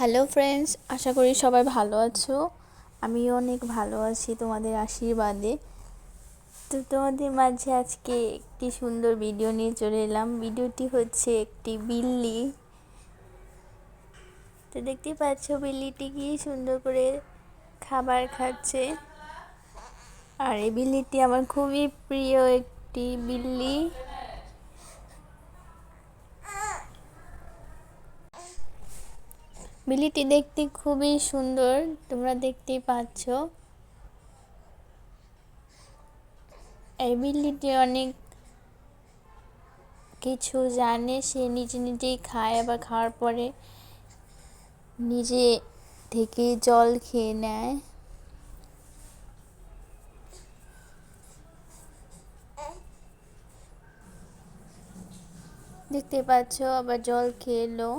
Hello friends আশা করি সবাই ভালো আছো। আমিও অনেক ভালো আছি তোমাদের আশীর্বাদে। তো তোমাদের মাঝে আজকে একটি সুন্দর ভিডিও নিয়ে চলে এলাম। ভিডিওটি হচ্ছে একটি বিল্লি। তো দেখতে পাচ্ছ, বিল্লিটি কি সুন্দর করে খাবার খাচ্ছে। আর এই বিল্লিটি আমার খুবই প্রিয় একটি বিল্লি। বিলিটি দেখতে খুবই সুন্দর, তোমরা দেখতেই পাচ্ছ। এই বিল্লিটি অনেক কিছু জানে, সে নিজে নিজেই খায়, আবার খাওয়ার পরে নিজে থেকে জল খেয়ে নেয়। দেখতে পাচ্ছ, আবার জল খেলো।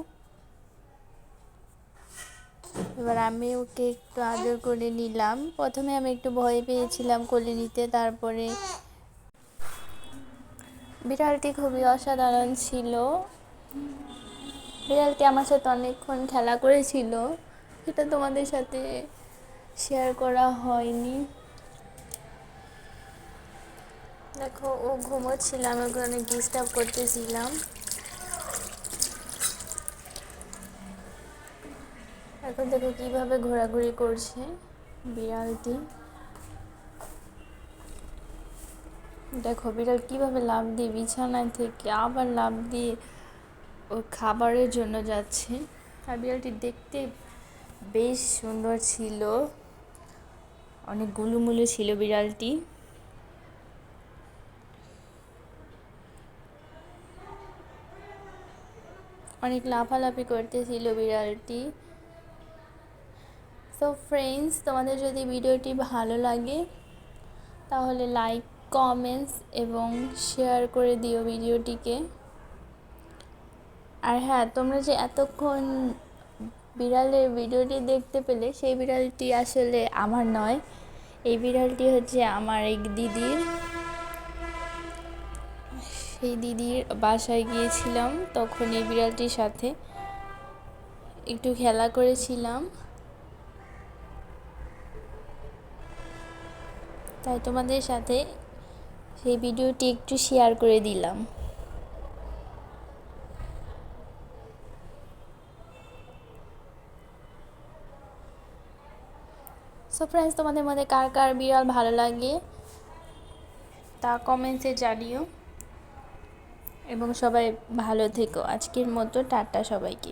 এবার আমি ওকে একটু আদর করে নিলাম। প্রথমে আমি একটু ভয় পেয়েছিলাম কোলে নিতে তারপরে বিড়ালটি খুবই অসাধারণ ছিল। বিড়ালটি আমার সাথে অনেকক্ষণ খেলা করেছিল, সেটা তোমাদের সাথে শেয়ার করা হয়নি। দেখো, ও ঘুমোচ্ছিলাম ওকে অনেক ডিস্টার্ব করতেছিলাম। এখন দেখো কীভাবে ঘোরাঘুরি করছে বিড়ালটি দেখো বিড়াল কীভাবে লাভ দিয়ে বিছানায় থেকে আবার লাভ দিয়ে ও খাবারের জন্য যাচ্ছে। আর বিড়ালটি দেখতে বেশ সুন্দর ছিল। অনেক গুলুমুলু ছিল বিড়ালটি। অনেক লাফালাফি করতেছিল বিড়ালটি। সো ফ্রেন্ডস তোমাদের যদি ভিডিওটি ভালো লাগে, তাহলে লাইক কমেন্টস এবং শেয়ার করে দিও ভিডিওটিকে। আর হ্যাঁ তোমরা যে এতক্ষণ বিড়ালের ভিডিওটি দেখতে পেলে, সেই বিড়ালটি আসলে আমার নয়। এই বিড়ালটি হচ্ছে আমার এক দিদির। সেই দিদির বাসায় গিয়েছিলাম, তখন এই বিড়ালটির সাথে একটু খেলা করেছিলাম। তাই তোমাদের সাথে সেই ভিডিওটি একটু শেয়ার করে দিলাম। সো ফ্রেন্ডস তোমাদের মধ্যে কার কার বিড়াল ভালো লাগে? তা কমেন্টসে জানিও। এবং সবাই ভালো থেকো। আজকের মতো, টাটা সবাইকে।